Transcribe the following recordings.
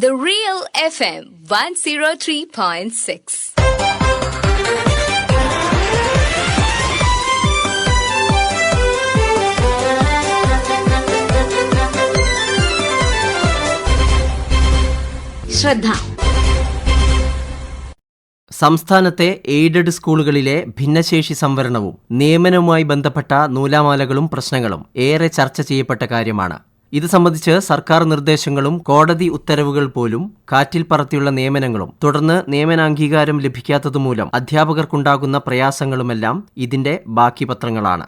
The Real FM 103.6. ശ്രദ്ധ സംസ്ഥാനത്തെ aided സ്കൂളുകളിലെ ഭിന്നശേഷി സംവരണവും നിയമനവുമായി ബന്ധപ്പെട്ട നൂലാമാലകളും പ്രശ്നങ്ങളും ഏറെ ചർച്ച ചെയ്യപ്പെട്ട കാര്യമാണ് ഇത് സംബന്ധിച്ച് സർക്കാർ നിർദ്ദേശങ്ങളും കോടതി ഉത്തരവുകൾ പോലും കാറ്റിൽ പറത്തിയുള്ള നിയമനങ്ങളും തുടർന്ന് നിയമനാംഗീകാരം ലഭിക്കാത്തതുമൂലം അധ്യാപകർക്കുണ്ടാകുന്ന പ്രയാസങ്ങളുമെല്ലാം ഇതിന്റെ ബാക്കി പത്രങ്ങളാണ്.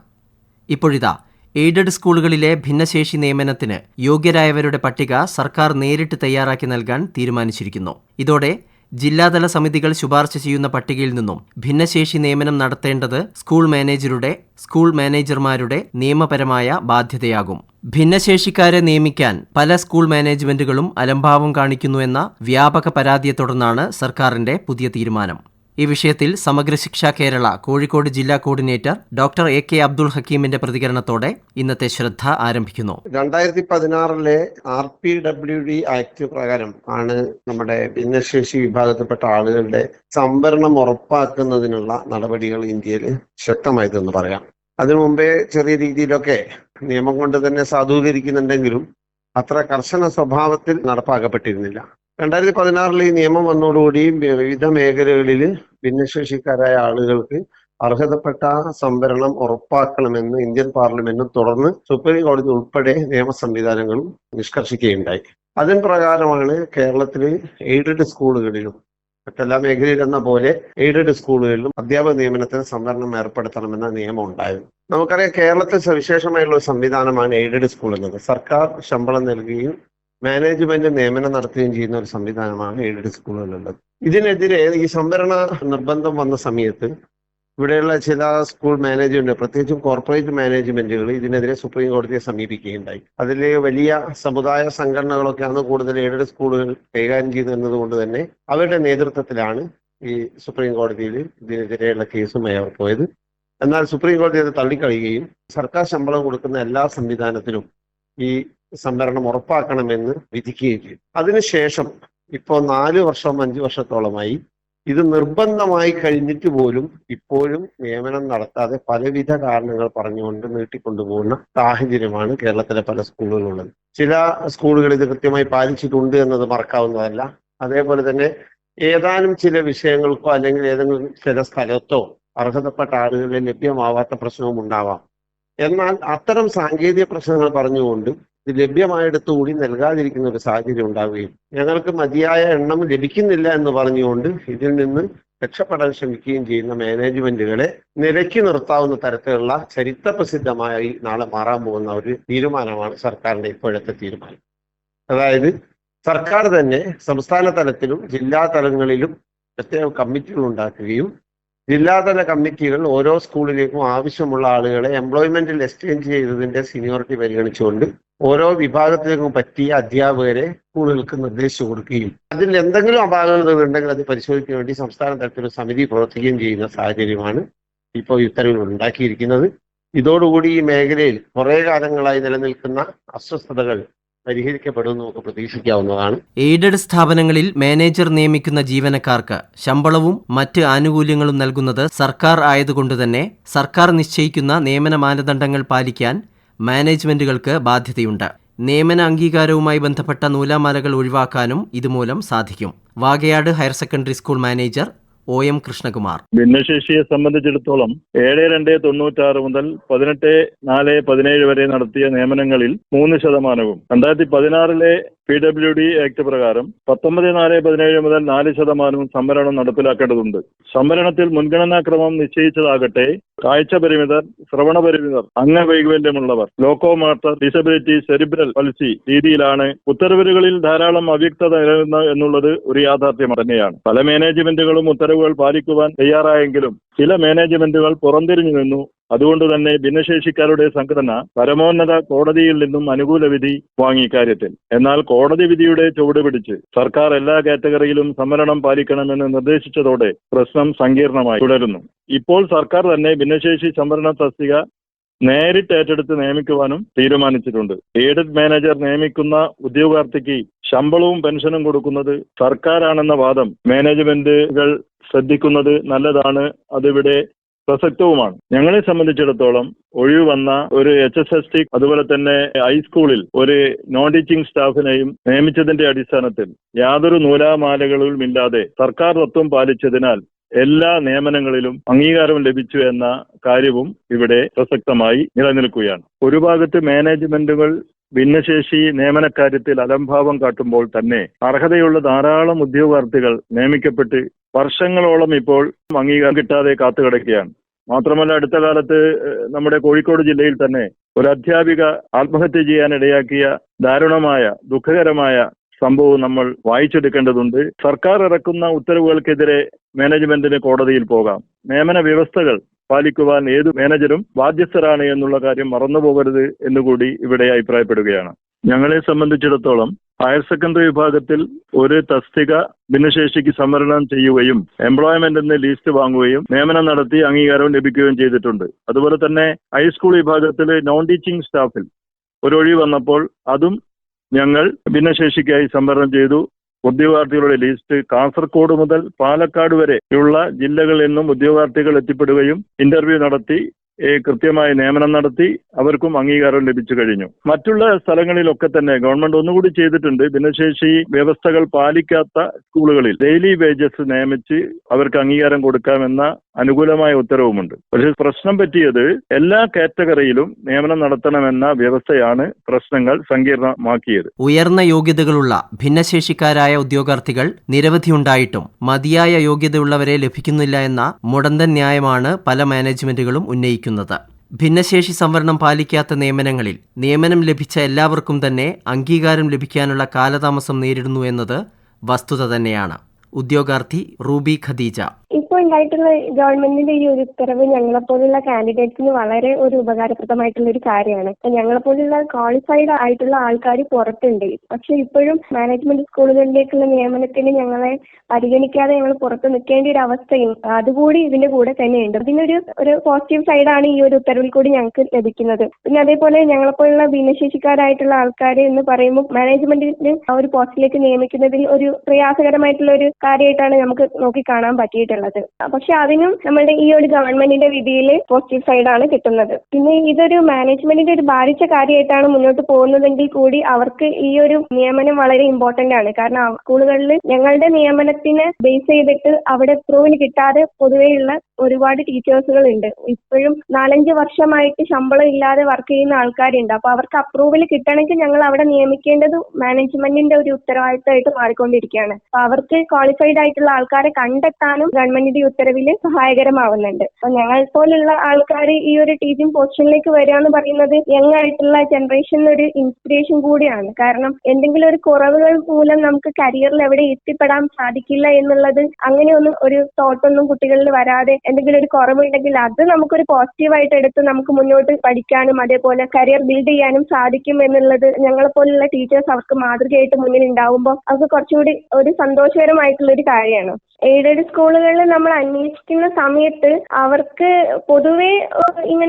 ഇപ്പോഴിതാ എയ്ഡഡ് സ്കൂളുകളിലെ ഭിന്നശേഷി നിയമനത്തിന് യോഗ്യരായവരുടെ പട്ടിക സർക്കാർ നേരിട്ട് തയ്യാറാക്കി നൽകാൻ തീരുമാനിച്ചിരിക്കുന്നു. ഇതോടെ ജില്ലാതല സമിതികൾ ശുപാർശ ചെയ്യുന്ന പട്ടികയിൽ നിന്നും ഭിന്നശേഷി നിയമനം നടത്തേണ്ടത് സ്കൂൾ മാനേജരുടെ സ്കൂൾ മാനേജർമാരുടെ നിയമപരമായ ബാധ്യതയാകും. ഭിന്നശേഷിക്കാരെ നിയമിക്കാൻ പല സ്കൂൾ മാനേജ്മെന്റുകളും അലംഭാവം കാണിക്കുന്നുവെന്ന വ്യാപക പരാതിയെ തുടർന്നാണ് സർക്കാരിന്റെ പുതിയ തീരുമാനം. ഈ വിഷയത്തിൽ സമഗ്ര ശിക്ഷ കേരള കോഴിക്കോട് ജില്ലാ coordinator doctor A K Abdul ഹക്കീമിന്റെ പ്രതികരണത്തോടെ ഇന്നത്തെ ശ്രദ്ധ ആരംഭിക്കുന്നു. രണ്ടായിരത്തി പതിനാറിലെ R P W D act പ്രകാരം ആണ് നമ്മുടെ ഭിന്നശേഷി വിഭാഗത്തിൽപ്പെട്ട ആളുകളുടെ സംവരണം ഉറപ്പാക്കുന്നതിനുള്ള നടപടികൾ ഇന്ത്യയിൽ ശക്തമായതെന്ന് പറയാം. അതിനു മുമ്പേ ചെറിയ രീതിയിലൊക്കെ നിയമം കൊണ്ട് തന്നെ സാധൂകരിക്കുന്നുണ്ടെങ്കിലും അത്ര കർശന സ്വഭാവത്തിൽ നടപ്പാക്കപ്പെട്ടിരുന്നില്ല. രണ്ടായിരത്തി പതിനാറിൽ ഈ നിയമം വന്നതോടുകൂടി വിവിധ മേഖലകളിൽ ഭിന്നശേഷിക്കാരായ ആളുകൾക്ക് അർഹതപ്പെട്ട സംവരണം ഉറപ്പാക്കണമെന്ന് ഇന്ത്യൻ പാർലമെന്റും തുടർന്ന് സുപ്രീം കോടതി ഉൾപ്പെടെ നിയമ സംവിധാനങ്ങളും നിഷ്കർഷിക്കുകയുണ്ടായി. അതിൻ പ്രകാരമാണ് കേരളത്തിലെ എയ്ഡഡ് സ്കൂളുകളിലും മറ്റെല്ലാ മേഖലയിലെന്ന പോലെ എയ്ഡഡ് സ്കൂളുകളിലും അധ്യാപക നിയമനത്തിന് സംവരണം ഏർപ്പെടുത്തണമെന്ന നിയമം ഉണ്ടായിരുന്നു നമുക്കറിയാം കേരളത്തിൽ സവിശേഷമായുള്ള ഒരു സംവിധാനമാണ് എയ്ഡഡ് സ്കൂൾ എന്നത്. സർക്കാർ ശമ്പളം നൽകുകയും മാനേജ്മെന്റ് നിയമനം നടത്തുകയും ചെയ്യുന്ന ഒരു സംവിധാനമാണ് എയ്ഡഡ് സ്കൂളുകളുള്ളത് ഇതിനെതിരെ ഈ സംവരണ നിർബന്ധം വന്ന സമയത്ത് ഇവിടെയുള്ള ചില സ്കൂൾ മാനേജ്മെന്റ് പ്രത്യേകിച്ചും കോർപ്പറേറ്റ് മാനേജ്മെന്റുകൾ ഇതിനെതിരെ സുപ്രീം കോടതിയെ സമീപിക്കുകയുണ്ടായി. അതിലെ വലിയ സമുദായ സംഘടനകളൊക്കെയാണ് കൂടുതൽ എയ്ഡഡ് സ്കൂളുകൾ കൈകാര്യം ചെയ്തിരുന്നത് കൊണ്ട് തന്നെ അവരുടെ നേതൃത്വത്തിലാണ് ഈ സുപ്രീം കോടതിയിൽ ഇതിനെതിരെയുള്ള കേസുമായി അവർ പോയത് എന്നാൽ സുപ്രീം കോടതി അത് തള്ളിക്കളയുകയും സർക്കാർ ശമ്പളം കൊടുക്കുന്ന എല്ലാ സംവിധാനത്തിലും ഈ സംവരണം ഉറപ്പാക്കണമെന്ന് വിധിക്കുകയും ചെയ്തു. അതിനുശേഷം ഇപ്പോൾ നാല് വർഷം അഞ്ച് വർഷത്തോളമായി ഇത് നിർബന്ധമായി കഴിഞ്ഞിട്ട് പോലും ഇപ്പോഴും നിയമനം നടത്താതെ പലവിധ കാരണങ്ങൾ പറഞ്ഞുകൊണ്ട് നീട്ടിക്കൊണ്ടുപോകുന്ന സാഹചര്യമാണ് കേരളത്തിലെ പല സ്കൂളുകളിലുള്ളത്. ചില സ്കൂളുകൾ ഇത് കൃത്യമായി പാലിച്ചിട്ടുണ്ട് എന്നത് മറക്കാവുന്നതല്ല. അതേപോലെ തന്നെ ഏതാനും ചില വിഷയങ്ങൾക്കോ അല്ലെങ്കിൽ ഏതെങ്കിലും ചില സ്ഥലത്തോ അർഹതപ്പെട്ട ആളുകളിൽ ലഭ്യമാവാത്ത പ്രശ്നവും ഉണ്ടാവാം. എന്നാൽ അത്തരം സാങ്കേതിക പ്രശ്നങ്ങൾ പറഞ്ഞുകൊണ്ട് ഇത് ലഭ്യമായിടത്തുകൂടി നൽകാതിരിക്കുന്ന ഒരു സാഹചര്യം ഉണ്ടാവുകയും ഞങ്ങൾക്ക് മതിയായ എണ്ണം ലഭിക്കുന്നില്ല എന്ന് പറഞ്ഞുകൊണ്ട് ഇതിൽ നിന്ന് രക്ഷപ്പെടാൻ ശ്രമിക്കുകയും ചെയ്യുന്ന മാനേജ്മെന്റുകളെ നിലയ്ക്ക് നിർത്താവുന്ന തരത്തിലുള്ള ചരിത്ര പ്രസിദ്ധമായി നാളെ മാറാൻ പോകുന്ന ഒരു തീരുമാനമാണ് സർക്കാരിന്റെ ഇപ്പോഴത്തെ തീരുമാനം. അതായത് സർക്കാർ തന്നെ സംസ്ഥാന തലത്തിലും ജില്ലാ തലങ്ങളിലും പ്രത്യേക കമ്മിറ്റികൾ ഉണ്ടാക്കുകയും ജില്ലാതല കമ്മിറ്റികൾ ഓരോ സ്കൂളിലേക്കും ആവശ്യമുള്ള ആളുകളെ എംപ്ലോയ്മെന്റിൽ എക്സ്ചേഞ്ച് ചെയ്തതിന്റെ സീനിയോറിറ്റി പരിഗണിച്ചുകൊണ്ട് ഓരോ വിഭാഗത്തിലേക്കും പറ്റിയ അധ്യാപകരെ സ്കൂളുകൾക്ക് നിർദ്ദേശിച്ചു കൊടുക്കുകയും അതിൽ എന്തെങ്കിലും അപാകതകൾ ഉണ്ടെങ്കിൽ അത് പരിശോധിക്കാൻ വേണ്ടി സംസ്ഥാന തലത്തിൽ ഒരു സമിതി പ്രവർത്തിക്കുകയും ചെയ്യുന്ന സാഹചര്യമാണ് ഇപ്പോൾ ഈ ഉത്തരവുകൾ ഉണ്ടാക്കിയിരിക്കുന്നത്. ഇതോടുകൂടി ഈ മേഖലയിൽ കുറെ കാലങ്ങളായി നിലനിൽക്കുന്ന അസ്വസ്ഥതകൾ പരിഹരിക്കപ്പെടുമെന്ന് നമുക്ക് പ്രതീക്ഷിക്കാവുന്നതാണ്. എയ്ഡഡ് സ്ഥാപനങ്ങളിൽ മാനേജർ നിയമിക്കുന്ന ജീവനക്കാർക്ക് ശമ്പളവും മറ്റ് ആനുകൂല്യങ്ങളും നൽകുന്നത് സർക്കാർ ആയതുകൊണ്ട് തന്നെ സർക്കാർ നിശ്ചയിക്കുന്ന നിയമന മാനദണ്ഡങ്ങൾ പാലിക്കാൻ മാനേജ്മെന്റുകൾക്ക് ബാധ്യതയുണ്ട്. നിയമന അംഗീകാരവുമായി ബന്ധപ്പെട്ട നൂലാമാലകൾ ഒഴിവാക്കാനും ഇതുമൂലം സാധിക്കും. Vakayad higher secondary school manager O M Krishnakumar. ഭിന്നശേഷിയെ സംബന്ധിച്ചിടത്തോളം ഏഴ് രണ്ട് തൊണ്ണൂറ്റാറ് മുതൽ പതിനെട്ട് നാല് പതിനേഴ് വരെ നടത്തിയ നിയമനങ്ങളിൽ മൂന്ന് ശതമാനവും രണ്ടായിരത്തി പതിനാറിലെ പി ഡബ്ല്യു ഡി ആക്ട് പ്രകാരം പത്തൊമ്പത് നാല് പതിനേഴ് മുതൽ നാല് ശതമാനവും സംവരണം നടപ്പിലാക്കേണ്ടതുണ്ട്. സംവരണത്തിൽ മുൻഗണനാക്രമം നിശ്ചയിച്ചതാകട്ടെ കാഴ്ച പരിമിതർ ശ്രവണ പരിമിതർ അംഗവൈകല്യമുള്ളവർ ലോക്കോമാർട്ടർ ഡിസബിലിറ്റി സെറിബ്രൽ പൾസി രീതിയിലാണ് ഉത്തരവുകളിൽ ധാരാളം അവ്യക്തത നിലനിന്ന എന്നുള്ളത് ഒരു യാഥാർത്ഥ്യം തന്നെയാണ് പല മാനേജ്മെന്റുകളും ഉത്തരവുകൾ പാലിക്കുവാൻ തയ്യാറായെങ്കിലും ചില മാനേജ്മെന്റുകൾ പുറംതിരിഞ്ഞു നിന്നു. അതുകൊണ്ട് തന്നെ ഭിന്നശേഷിക്കാരുടെ സംഘടന പരമോന്നത കോടതിയിൽ നിന്നും അനുകൂല വിധി വാങ്ങി കാര്യത്തിൽ എന്നാൽ കോടതി വിധിയുടെ ചുവട് പിടിച്ച് സർക്കാർ എല്ലാ കാറ്റഗറിയിലും സംവരണം പാലിക്കണമെന്ന് നിർദ്ദേശിച്ചതോടെ പ്രശ്നം സങ്കീർണമായി തുടരുന്നു. ഇപ്പോൾ സർക്കാർ തന്നെ ഭിന്നശേഷി സംവരണ തസ്തിക നേരിട്ട് ഏറ്റെടുത്ത് നിയമിക്കുവാനും തീരുമാനിച്ചിട്ടുണ്ട്. എയ്ഡഡ് മാനേജർ നിയമിക്കുന്ന ഉദ്യോഗാർത്ഥിക്ക് ശമ്പളവും പെൻഷനും കൊടുക്കുന്നത് സർക്കാരാണെന്ന വാദം മാനേജ്മെന്റുകൾ ശ്രദ്ധിക്കുന്നത് നല്ലതാണ് അതിവിടെ പ്രസക്തവുമാണ്. ഞങ്ങളെ സംബന്ധിച്ചിടത്തോളം ഒഴിവ് വന്ന ഒരു എച്ച് എസ് എസ് ടി അതുപോലെ തന്നെ ഹൈസ്കൂളിൽ ഒരു നോൺ ടീച്ചിങ് സ്റ്റാഫിനെയും നിയമിച്ചതിന്റെ അടിസ്ഥാനത്തിൽ യാതൊരു നൂലാമാലകളും ഇല്ലാതെ സർക്കാർ തത്വം പാലിച്ചതിനാൽ എല്ലാ നിയമനങ്ങളിലും അംഗീകാരം ലഭിച്ചു എന്ന കാര്യവും ഇവിടെ പ്രസക്തമായി നിലനിൽക്കുകയാണ്. ഒരു ഭാഗത്ത് മാനേജ്മെന്റുകൾ ഭിന്നശേഷി നിയമനക്കാര്യത്തിൽ അലംഭാവം കാട്ടുമ്പോൾ തന്നെ അർഹതയുള്ള ധാരാളം ഉദ്യോഗാർത്ഥികൾ നിയമിക്കപ്പെട്ട് വർഷങ്ങളോളം ഇപ്പോൾ അംഗീകാരം കിട്ടാതെ കാത്തുകിടക്കുകയാണ്. മാത്രമല്ല അടുത്ത കാലത്ത് നമ്മുടെ കോഴിക്കോട് ജില്ലയിൽ തന്നെ ഒരു അധ്യാപിക ആത്മഹത്യ ചെയ്യാൻ ഇടയാക്കിയ ദാരുണമായ ദുഃഖകരമായ സംഭവം നമ്മൾ വായിച്ചെടുക്കേണ്ടതുണ്ട്. സർക്കാർ ഇറക്കുന്ന ഉത്തരവുകൾക്കെതിരെ മാനേജ്മെന്റിന് കോടതിയിൽ പോകാം. നിയമന വ്യവസ്ഥകൾ പാലിക്കുവാൻ ഏത് മാനേജരും ബാധ്യസ്ഥരാണ് എന്നുള്ള കാര്യം മറന്നുപോകരുത് എന്നുകൂടി ഇവിടെ അഭിപ്രായപ്പെടുകയാണ്. ഞങ്ങളെ സംബന്ധിച്ചിടത്തോളം ഹയർ സെക്കൻഡറി വിഭാഗത്തിൽ ഒരു തസ്തിക ഭിന്നശേഷിക്ക് സംവരണം ചെയ്യുകയും എംപ്ലോയ്മെന്റ് എന്ന ലിസ്റ്റ് വാങ്ങുകയും നിയമനം നടത്തി അംഗീകാരം ലഭിക്കുകയും ചെയ്തിട്ടുണ്ട്. അതുപോലെ തന്നെ ഹൈസ്കൂൾ വിഭാഗത്തിൽ നോൺ ടീച്ചിങ് സ്റ്റാഫിൽ ഒരു ഒഴിവ് വന്നപ്പോൾ അതും ഞങ്ങൾ ഭിന്നശേഷിക്കായി സംവരണം ചെയ്തു. ഉദ്യോഗാർത്ഥികളുടെ ലിസ്റ്റ് കാസർഗോഡ് മുതൽ പാലക്കാട് വരെയുള്ള ജില്ലകളിൽ നിന്നും ഉദ്യോഗാർത്ഥികൾ എത്തിപ്പെടുകയും ഇന്റർവ്യൂ നടത്തി കൃത്യമായി നിയമനം നടത്തി അവർക്കും അംഗീകാരം ലഭിച്ചു കഴിഞ്ഞു. മറ്റുള്ള സ്ഥലങ്ങളിലൊക്കെ തന്നെ ഗവൺമെന്റ് ഒന്നുകൂടി ചെയ്തിട്ടുണ്ട്. ഭിന്നശേഷി വ്യവസ്ഥകൾ പാലിക്കാത്ത സ്കൂളുകളിൽ ഡെയിലി വേജസ് നിയമിച്ച് അവർക്ക് അംഗീകാരം കൊടുക്കാമെന്ന അനുകൂലമായ ഉത്തരവുമുണ്ട്. പക്ഷേ പ്രശ്നം പറ്റിയത് എല്ലാ കാറ്റഗറിയിലും നിയമനം നടത്തണമെന്ന വ്യവസ്ഥയാണ് പ്രശ്നങ്ങൾ സങ്കീർണമാക്കിയത്. ഉയർന്ന യോഗ്യതകളുള്ള ഭിന്നശേഷിക്കാരായ ഉദ്യോഗാർത്ഥികൾ നിരവധി ഉണ്ടായിട്ടും മതിയായ യോഗ്യതയുള്ളവരെ ലഭിക്കുന്നില്ല എന്ന മുടന്തൻ ന്യായമാണ് പല മാനേജ്മെന്റുകളും ഉന്നയിക്കുന്നത്. ഭിന്നശേഷി സംവരണം പാലിക്കാത്ത നിയമനങ്ങളിൽ നിയമനം ലഭിച്ച എല്ലാവർക്കും തന്നെ അംഗീകാരം ലഭിക്കാനുള്ള കാലതാമസം നേരിടുന്നു എന്നത് വസ്തുത തന്നെയാണ്. ഉദ്യോഗാർത്ഥി റൂബി ഖദീജ. ഉണ്ടായിട്ടുള്ള ഗവൺമെന്റിന്റെ ഈ ഒരു ഉത്തരവ് ഞങ്ങളെപ്പോലുള്ള കാൻഡിഡേറ്റ്സിന് വളരെ ഒരു ഉപകാരപ്രദമായിട്ടുള്ള ഒരു കാര്യമാണ്. ഇപ്പൊ ഞങ്ങളെപ്പോലുള്ള ക്വാളിഫൈഡ് ആയിട്ടുള്ള ആൾക്കാർ പുറത്തുണ്ട്. പക്ഷെ ഇപ്പോഴും മാനേജ്മെന്റ് സ്കൂളുകളിലേക്കുള്ള നിയമനത്തിന് ഞങ്ങളെ പരിഗണിക്കാതെ ഞങ്ങൾ പുറത്ത് നിൽക്കേണ്ട ഒരു അവസ്ഥയും അതുകൂടി ഇതിന്റെ കൂടെ തന്നെയുണ്ട്. ഇതിനൊരു ഒരു പോസിറ്റീവ് സൈഡാണ് ഈ ഒരു ഉത്തരവിൽ കൂടി ഞങ്ങൾക്ക് ലഭിക്കുന്നത്. പിന്നെ അതേപോലെ ഞങ്ങളെപ്പോലുള്ള ഭിന്നശേഷിക്കാരായിട്ടുള്ള ആൾക്കാർ എന്ന് പറയുമ്പോൾ മാനേജ്മെന്റിന് ആ ഒരു പോസ്റ്റിലേക്ക് നിയമിക്കുന്നതിൽ ഒരു പ്രയാസകരമായിട്ടുള്ള ഒരു കാര്യമായിട്ടാണ് നമുക്ക് നോക്കി കാണാൻ പറ്റിയിട്ടുള്ളത്. പക്ഷെ അതിനും നമ്മളുടെ ഈ ഒരു ഗവൺമെന്റിന്റെ വിധിയിൽ പോസിറ്റീവ് സൈഡാണ് കിട്ടുന്നത്. പിന്നെ ഇതൊരു മാനേജ്മെന്റിന്റെ ഒരു ബാധിച്ച കാര്യമായിട്ടാണ് മുന്നോട്ട് പോകുന്നതെങ്കിൽ കൂടി അവർക്ക് ഈ ഒരു നിയമനം വളരെ ഇമ്പോർട്ടന്റ് ആണ്. കാരണം സ്കൂളുകളിൽ ഞങ്ങളുടെ നിയമനത്തിന് ബേസ് ചെയ്തിട്ട് അവിടെ അപ്രൂവൽ കിട്ടാതെ പൊതുവെയുള്ള ഒരുപാട് ടീച്ചേഴ്സുകൾ ഉണ്ട് ഇപ്പോഴും നാലഞ്ച് വർഷമായിട്ട് ശമ്പളം ഇല്ലാതെ വർക്ക് ചെയ്യുന്ന ആൾക്കാരുണ്ട്. അപ്പൊ അവർക്ക് അപ്രൂവൽ കിട്ടണമെങ്കിൽ ഞങ്ങൾ അവിടെ നിയമിക്കേണ്ടത് മാനേജ്മെന്റിന്റെ ഒരു ഉത്തരവാദിത്തമായിട്ട് മാറിക്കൊണ്ടിരിക്കുകയാണ്. അപ്പൊ അവർക്ക് ക്വാളിഫൈഡ് ആയിട്ടുള്ള ആൾക്കാരെ കണ്ടെത്താനും ഗവൺമെന്റിന്റെ ഉത്തരവിൽ സഹായകരമാവുന്നുണ്ട്. അപ്പൊ ഞങ്ങൾ പോലുള്ള ആൾക്കാർ ഈ ഒരു ടീച്ചിങ് പൊസിഷനിലേക്ക് വരിക എന്ന് പറയുന്നത് യങ് ആയിട്ടുള്ള ജനറേഷനിൽ ഒരു ഇൻസ്പിറേഷൻ കൂടിയാണ്. കാരണം എന്തെങ്കിലും ഒരു കുറവുകൾ മൂലം നമുക്ക് കരിയറിൽ എവിടെ എത്തിപ്പെടാൻ സാധിക്കില്ല എന്നുള്ളത് അങ്ങനെയൊന്നും ഒരു തോട്ടൊന്നും കുട്ടികളിൽ വരാതെ എന്തെങ്കിലും ഒരു കുറവുണ്ടെങ്കിൽ അത് നമുക്കൊരു പോസിറ്റീവായിട്ട് എടുത്ത് നമുക്ക് മുന്നോട്ട് പഠിക്കാനും അതേപോലെ കരിയർ ബിൽഡ് ചെയ്യാനും സാധിക്കും എന്നുള്ളത് ഞങ്ങളെ പോലുള്ള ടീച്ചേഴ്സ് അവർക്ക് മാതൃകയായിട്ട് മുന്നിൽ ഉണ്ടാവുമ്പോൾ അത് കുറച്ചുകൂടി ഒരു സന്തോഷകരമായിട്ടുള്ള ഒരു കാര്യമാണ്. എയ്ഡഡ് സ്കൂളുകളിൽ നമ്മൾ അന്വേഷിക്കുന്ന സമയത്ത് അവർക്ക് പൊതുവെ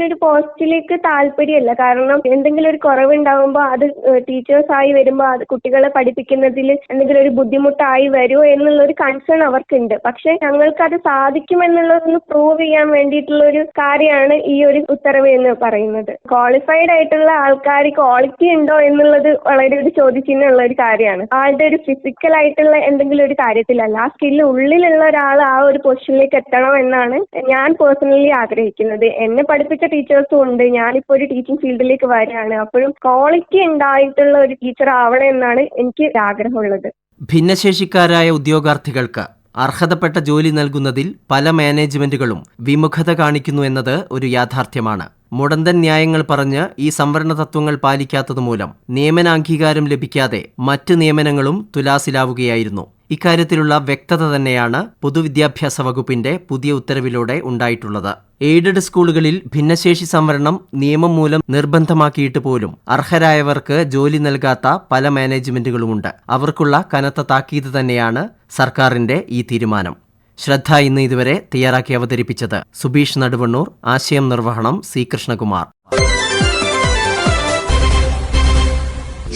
ഒരു പോസ്റ്റിലേക്ക് താല്പര്യമല്ല. കാരണം എന്തെങ്കിലും ഒരു കുറവുണ്ടാകുമ്പോൾ അത് ടീച്ചേഴ്സ് ആയി വരുമ്പോൾ അത് കുട്ടികളെ പഠിപ്പിക്കുന്നതിൽ എന്തെങ്കിലും ഒരു ബുദ്ധിമുട്ടായി വരുമോ എന്നുള്ള ഒരു കൺസേൺ അവർക്കുണ്ട്. പക്ഷെ ഞങ്ങൾക്ക് അത് സാധിക്കുമെന്നുള്ളതൊന്ന് പ്രൂവ് ചെയ്യാൻ വേണ്ടിയിട്ടുള്ള ഒരു കാര്യമാണ് ഈ ഒരു ഉത്തരവ് എന്ന് പറയുന്നത്. ക്വാളിഫൈഡ് ആയിട്ടുള്ള ആൾക്കാർ ക്വാളിറ്റി ഉണ്ടോ എന്നുള്ളത് വളരെ ഒരു ചോദ്യചിഹ്നമുള്ള ഒരു കാര്യമാണ്. ആളുടെ ഒരു ഫിസിക്കൽ ആയിട്ടുള്ള എന്തെങ്കിലും ഒരു കാര്യത്തിലല്ല ആ സ്കില്ല് ഉള്ളിലുള്ള ഒരാൾ ആ ഒരു പൊസിഷനിലേക്ക് എത്തണം എന്നാണ് ഞാൻ പേഴ്സണലി ആഗ്രഹിക്കുന്നത്. എന്നെ പഠിപ്പിച്ച ടീച്ചേഴ്സും ഉണ്ട്. ഞാനിപ്പോ ഒരു ടീച്ചിങ് ഫീൽഡിലേക്ക് വരികയാണ്. അപ്പോഴും ക്വാളിറ്റി ഉണ്ടായിട്ടുള്ള ഒരു ടീച്ചർ ആവണം എന്നാണ് എനിക്ക് ആഗ്രഹമുള്ളത്. ഭിന്നശേഷിക്കാരായ ഉദ്യോഗാർത്ഥികൾക്ക് അർഹതപ്പെട്ട ജോലി നൽകുന്നതിൽ പല മാനേജ്മെന്റുകളും വിമുഖത കാണിക്കുന്നു എന്നത് ഒരു യാഥാർത്ഥ്യമാണ്. മുടന്തൻ ന്യായങ്ങൾ പറഞ്ഞ് ഈ സംവരണ തത്വങ്ങൾ പാലിക്കാത്തതുമൂലം നിയമനാംഗീകാരം ലഭിക്കാതെ മറ്റ് നിയമനങ്ങളും തുലാസിലാവുകയായിരുന്നു. ഇക്കാര്യത്തിലുള്ള വ്യക്തത തന്നെയാണ് പൊതുവിദ്യാഭ്യാസ വകുപ്പിന്റെ പുതിയ ഉത്തരവിലൂടെ ഉണ്ടായിട്ടുള്ളത്. എയ്ഡഡ് സ്കൂളുകളിൽ ഭിന്നശേഷി സംവരണം നിയമം മൂലം നിർബന്ധമാക്കിയിട്ട് പോലും അർഹരായവർക്ക് ജോലി നൽകാത്ത പല മാനേജ്മെന്റുകളുമുണ്ട്. അവർക്കുള്ള കനത്ത താക്കീത് തന്നെയാണ് സർക്കാരിന്റെ ഈ തീരുമാനം. ശ്രദ്ധ ഇന്ന് ഇതുവരെ തയ്യാറാക്കി അവതരിപ്പിച്ചത് സുബീഷ് നടുവണ്ണൂർ ആശയം നിർവഹണം സി കൃഷ്ണകുമാർ.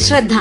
ശ്രദ്ധ.